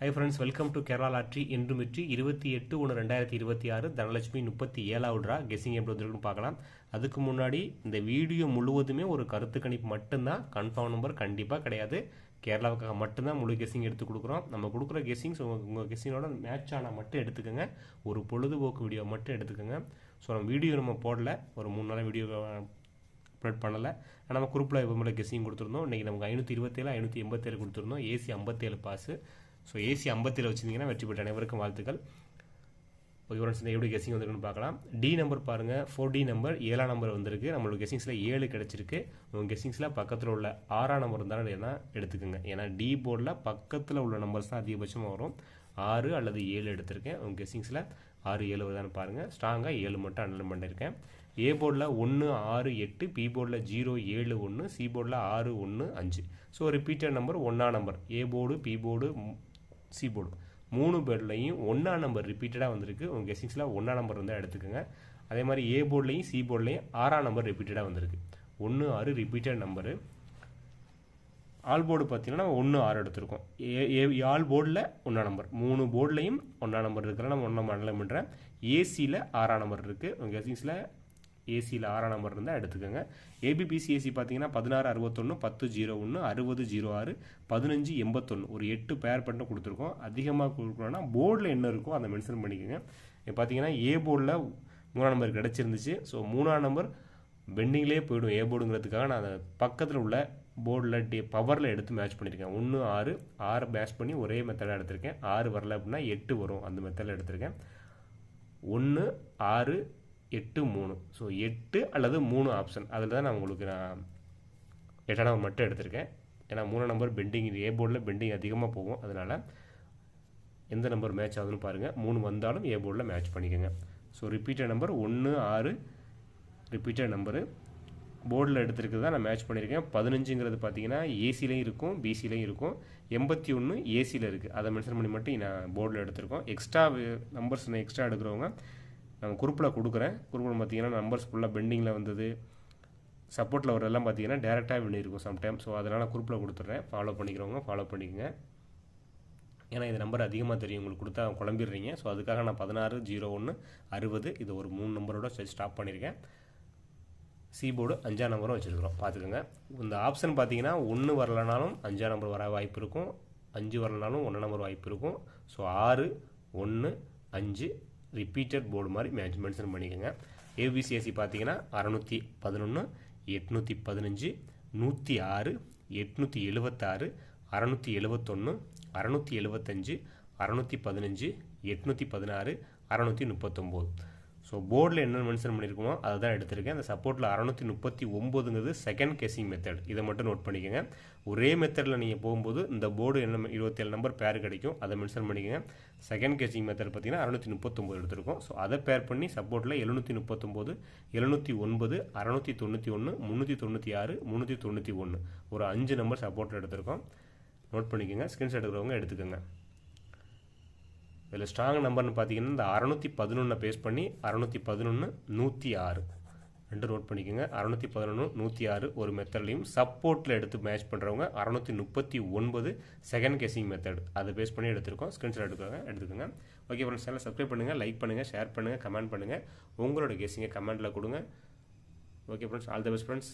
Hi friends welcome to Kerala lottery என்று வெற்றி இருபத்தி எட்டு ஒன்று ரெண்டாயிரத்தி இருபத்தி ஆறு தனலட்சுமி முப்பத்தி ஏழாவது ட்ரா கெஸிங் எப்படி வந்திருக்குன்னு பார்க்கலாம். அதுக்கு முன்னாடி இந்த வீடியோ முழுவதுமே ஒரு கருத்து கணிப்பு மட்டும்தான். கன்ஃபார்ம் நம்பர் கண்டிப்பாக கிடையாது. கேரளாவுக்காக மட்டும்தான் முழு கெஸிங் எடுத்து கொடுக்குறோம். நம்ம கொடுக்குற கெஸிங்ஸ் உங்கள் கெஸிங்கோட மேட்ச் ஆனால் மட்டும் எடுத்துக்கோங்க. ஒரு பொழுதுபோக்கு வீடியோ மட்டும் எடுத்துக்கோங்க. ஸோ நம்ம வீடியோ நம்ம போடல. ஒரு மூணு நாள் வீடியோ அப்லோட் பண்ணலை. நம்ம குரூப்பில் இப்போ மட்டும் கெஸிங் கொடுத்துருந்தோம். இன்றைக்கி நமக்கு ஐநூற்றி இருபத்தேழு ஐநூற்றி எண்பத்தேழு கொடுத்துருந்தோம். ஏசி ஐம்பத்தேழு பாஸு ஸோ ஏசி ஐம்பத்தில் வச்சிருந்தீங்கன்னா வெற்றி பெற்ற அனைவருக்கும் வாழ்த்துக்கள். ஓகே ஃப்ரெண்ட்ஸ் இந்த எப்படி கெஸிங் வந்திருக்குன்னு பார்க்கலாம். டி நம்பர் பாருங்கள் ஃபோர் டி நம்பர் ஏழாம் நம்பர் வந்திருக்கு. நம்மளோட கெஸிங்ஸில் ஏழு கிடச்சிருக்கு. உங்கள் கெஸிங்ஸில் பக்கத்தில் உள்ள ஆறாம் நம்பர் இருந்தாலும் என்ன எடுத்துக்கோங்க. ஏன்னா டி போர்டில் பக்கத்தில் உள்ள நம்பர்ஸ் தான் அதிகபட்சமாக வரும். ஆறு அல்லது ஏழு எடுத்திருக்கேன். உங்கள் கெஸிங்ஸில் ஆறு ஏழு வருதான்னு பாருங்கள் ஸ்ட்ராங்காக ஏழு மட்டும் அண்டர்லைன் பண்ணியிருக்கேன். ஏ போர்டில் ஒன்று ஆறு எட்டு. பி போர்டில் ஜீரோ ஏழு ஒன்று சி போர்டில் ஆறு ஒன்று அஞ்சு. ஸோ ரிப்பீட்டட் நம்பர் ஒன்றா number A board B board C board மூணு பேர்ட்லையும் ஒன்றா நம்பர் ரிப்பீட்டடாக வந்திருக்கு. உங்கள் கெஸ்டிங்ஸில் ஒன்றா நம்பர் வந்து எடுத்துக்கோங்க. அதே மாதிரி ஏ போர்ட்லேயும் சி போர்ட்லேயும் ஆறாம் நம்பர் ரிப்பீட்டடாக வந்திருக்கு. ஒன்று ஆறு ரிப்பீட்டட் நம்பரு ஆல் போர்டு பார்த்தீங்கன்னா ஒன்று ஆறு எடுத்திருக்கோம். ஏ ஏ ஆல் போர்டில் ஒன்றா நம்பர் மூணு போர்ட்லையும் ஒன்றா நம்பர் இருக்கிற நம்ம ஒன்றா மண்டலம் பண்ணுறேன் ஏசியில் ஆறாம் நம்பர் இருக்குது உங்கள் கெஸ்டிங்ஸில் ஏசியில் ஆறாம் நம்பர் இருந்தால் எடுத்துக்கோங்க. ஏபிபிசி ஏசி பார்த்தீங்கன்னா பதினாறு அறுபத்தொன்று பத்து ஜீரோ ஒன்று அறுபது ஜீரோ ஆறு பதினஞ்சு எண்பத்தொன்று ஒரு எட்டு பேர் பண்ணிட்டு கொடுத்துருக்கோம். அதிகமாக கொடுக்கணும்னா போர்டில் என்ன இருக்கோ அதை மென்ஷன் பண்ணிக்கோங்க. இப்போ பார்த்தீங்கன்னா ஏ போர்டில் மூணாம் நம்பர் கிடச்சிருந்துச்சு. ஸோ மூணாம் நம்பர் பெண்டிங்லேயே போய்டும் ஏ போர்டுங்கிறதுக்காக நான் அதை பக்கத்தில் உள்ள போர்டில் டே பவரில் எடுத்து மேட்ச் பண்ணியிருக்கேன். ஒன்று ஆறு ஆறு மேட்ச் பண்ணி ஒரே மெத்தடாக எடுத்திருக்கேன். ஆறு வரல அப்படின்னா எட்டு வரும். அந்த மெத்தடில் எடுத்திருக்கேன். ஒன்று ஆறு எட்டு மூணு. ஸோ எட்டு அல்லது மூணு ஆப்ஷன் அதில் தான் நான் உங்களுக்கு நான் எட்டாம் நம்பர் மட்டும் எடுத்திருக்கேன். ஏன்னா மூணு நம்பர் பெண்டிங் ஏ போர்டில் பெண்டிங் அதிகமாக போகும். அதனால் எந்த நம்பர் மேட்ச் ஆகுதுன்னு பாருங்கள் மூணு வந்தாலும் ஏ போர்டில் மேட்ச் பண்ணிக்கோங்க. ஸோ ரிப்பீட்டட் நம்பர் ஒன்று ஆறு ரிப்பீட்டட் நம்பரு போர்டில் எடுத்துருக்கு தான் நான் மேட்ச் பண்ணியிருக்கேன். பதினஞ்சுங்கிறது பார்த்தீங்கன்னா ஏசிலையும் இருக்கும் பிசிலையும் இருக்கும். எண்பத்தி ஒன்று ஏசியில் இருக்குது அதை மென்ஷன் பண்ணி மட்டும் நான் போர்டில் எடுத்திருக்கோம். எக்ஸ்ட்ரா நம்பர்ஸ் நான் எக்ஸ்ட்ரா எடுக்கிறவங்க நான் குரூப்பில் கொடுக்குறேன். குரூப்பில் பார்த்தீங்கன்னா நம்பர்ஸ் ஃபுல்லாக பெண்டிங்கில் வந்தது. சப்போர்ட்டில் வரதெல்லாம் பார்த்தீங்கன்னா டேரெக்டாக பண்ணியிருக்கும் சம்டைம் ஸோ அதனால் குரூப்பில் கொடுத்துட்றேன். ஃபாலோ பண்ணிக்கிறவங்க ஃபாலோ பண்ணிக்கோங்க. ஏன்னா இது நம்பர் அதிகமாக தெரியும். உங்களுக்கு கொடுத்தா குழம்பிடுறீங்க. ஸோ அதுக்காக நான் பதினாறு ஜீரோ ஒன்று அறுபது இது ஒரு மூணு நம்பரோட ஸ்டாப் பண்ணியிருக்கேன். சிபோர்டு அஞ்சாம் நம்பரும் வச்சுருக்கிறோம். பார்த்துக்கோங்க. இந்த ஆப்ஷன் பார்த்தீங்கன்னா ஒன்று வரலனாலும் அஞ்சாம் நம்பர் வர வாய்ப்பு இருக்கும். அஞ்சு வரலனாலும் ஒன்று நம்பர் வாய்ப்பு இருக்கும். ஸோ ஆறு ஒன்று அஞ்சு ரிப்பீட்டட் போர்டு மாதிரி மேட்ச் மென்ஷன் பண்ணிக்கோங்க. ஏபிசிஎஸ்சி பார்த்தீங்கன்னா அறநூற்றி பதினொன்று எட்நூற்றி பதினஞ்சு நூற்றி ஆறு எட்நூற்றி எழுபத்தாறு அறநூற்றி எழுபத்தொன்று அறநூற்றி எழுபத்தஞ்சு அறநூற்றி பதினஞ்சு எட்நூற்றி பதினாறு அறநூற்றி முப்பத்தொம்போது. ஸோ போர்டில் என்ன மென்ஷன் பண்ணியிருக்கோமோ அதை தான் எடுத்திருக்கேன். அந்த சப்போர்ட்டில் அறநூற்றி முப்பத்தி ஒம்போதுங்கிறது செகண்ட் கேசிங் மெத்தட் இதை மட்டும் நோட் பண்ணிக்கோங்க. ஒரே மெத்தடில் நீங்கள் போகும்போது இந்த போர்டு என்ன இருபத்தேழு நம்பர் பேர் கிடைக்கும். அதை மென்ஷன் பண்ணிக்கோங்க. செகண்ட் கேசிங் மெத்தட் பார்த்தீங்கன்னா அறநூற்றி முப்பத்தொம்போது எடுத்திருக்கோம். ஸோ அதை பேர் பண்ணி சப்போர்ட்டில் எழுநூற்றி முப்பத்தொம்போது எழுநூற்றி ஒன்பது அறநூற்றி தொண்ணூற்றி ஒன்று முந்நூற்றி தொண்ணூற்றி ஆறு முந்நூற்றி தொண்ணூற்றி ஒன்று ஒரு அஞ்சு நம்பர் சப்போர்ட்டில் எடுத்திருக்கோம். நோட் பண்ணிக்கோங்க. ஸ்கிரீன்ஷாட் எடுக்கிறவங்க எடுத்துக்கோங்க. இதில் ஸ்ட்ராங் நம்பர்னு பார்த்தீங்கன்னா இந்த அறநூற்றி பதினொன்றை பேஸ் பண்ணி அறநூற்றி பதினொன்று நூற்றி ஆறு. ரெண்டு நோட் பண்ணிக்கோங்க. அறநூற்றி பதினொன்று நூற்றி ஆறு ஒரு மெத்தட்லையும் சப்போர்ட்டில் எடுத்து மேட்ச் பண்ணுறவங்க அறநூற்றி முப்பத்தி ஒன்பது செகண்ட் கெஸிங் மெத்தட் அதை பேஸ் பண்ணி எடுத்திருக்கோம். ஸ்க்ரீன்ஷாட் எடுத்துக்கோங்க எடுத்துக்கோங்க. ஓகே ஃப்ரெண்ட்ஸ் சேனல் சப்ஸ்கிரைப் பண்ணுங்கள் லைக் பண்ணுங்கள் ஷேர் பண்ணுங்கள் கமெண்ட் பண்ணுங்கள் உங்களோட கெஸிங்கை கமெண்ட்டில் கொடுங்க. Okay friends all the best friends